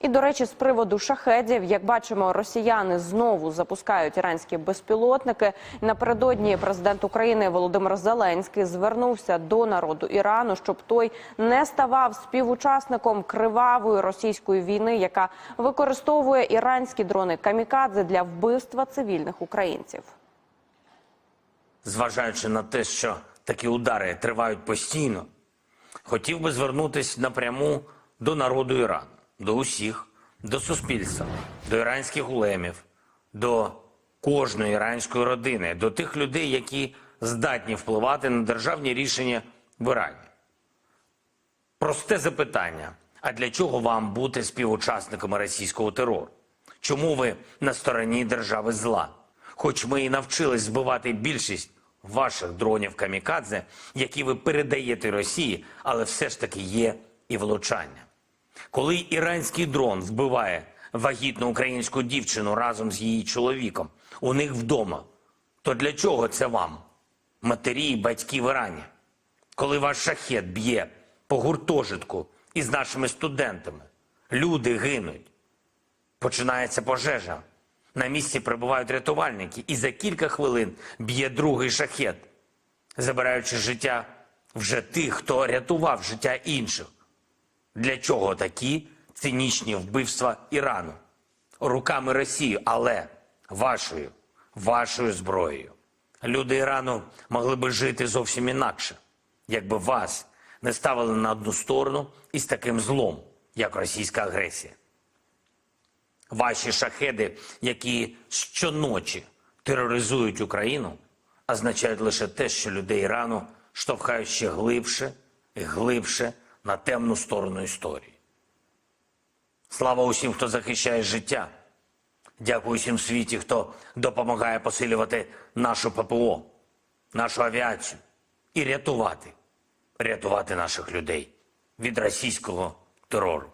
І до речі, з приводу шахедів, як бачимо, росіяни знову запускають іранські безпілотники. Напередодні президент України Володимир Зеленський звернувся до народу Ірану, щоб той не ставав співучасником кривавої російської війни, яка використовує іранські дрони камікадзе для вбивства цивільних українців. зважаючи на те, що такі удари тривають постійно, хотів би звернутися напряму до народу Ірану, до усіх, до суспільства, до іранських улемів, до кожної іранської родини, до тих людей, які здатні впливати на державні рішення в Ірані. Просте запитання: а для чого вам бути співучасниками російського терору? Чому ви на стороні держави зла? Хоч ми і навчились збивати більшість ваших дронів камікадзе, які ви передаєте Росії, але все ж таки є і влучання. Коли іранський дрон вбиває вагітну українську дівчину разом з її чоловіком у них вдома, то для чого це вам, матері і батьки в Ірані? коли ваш шахет б'є по гуртожитку із нашими студентами, люди гинуть. Починається пожежа. На місці прибувають рятувальники, і за кілька хвилин б'є другий шахет, забираючи життя вже тих, хто рятував життя інших. Для чого такі цинічні вбивства Ірану? Руками Росії, але вашою, вашою зброєю. Люди Ірану могли би жити зовсім інакше, якби вас не ставили на одну сторону із таким злом, як російська агресія. Ваші шахеди, які щоночі тероризують Україну, означають лише те, що людей Ірану штовхають ще глибше і глибше на темну сторону історії. Слава усім, хто захищає життя. Дякую усім світі, хто допомагає посилювати нашу ППО, нашу авіацію і рятувати, рятувати наших людей від російського терору.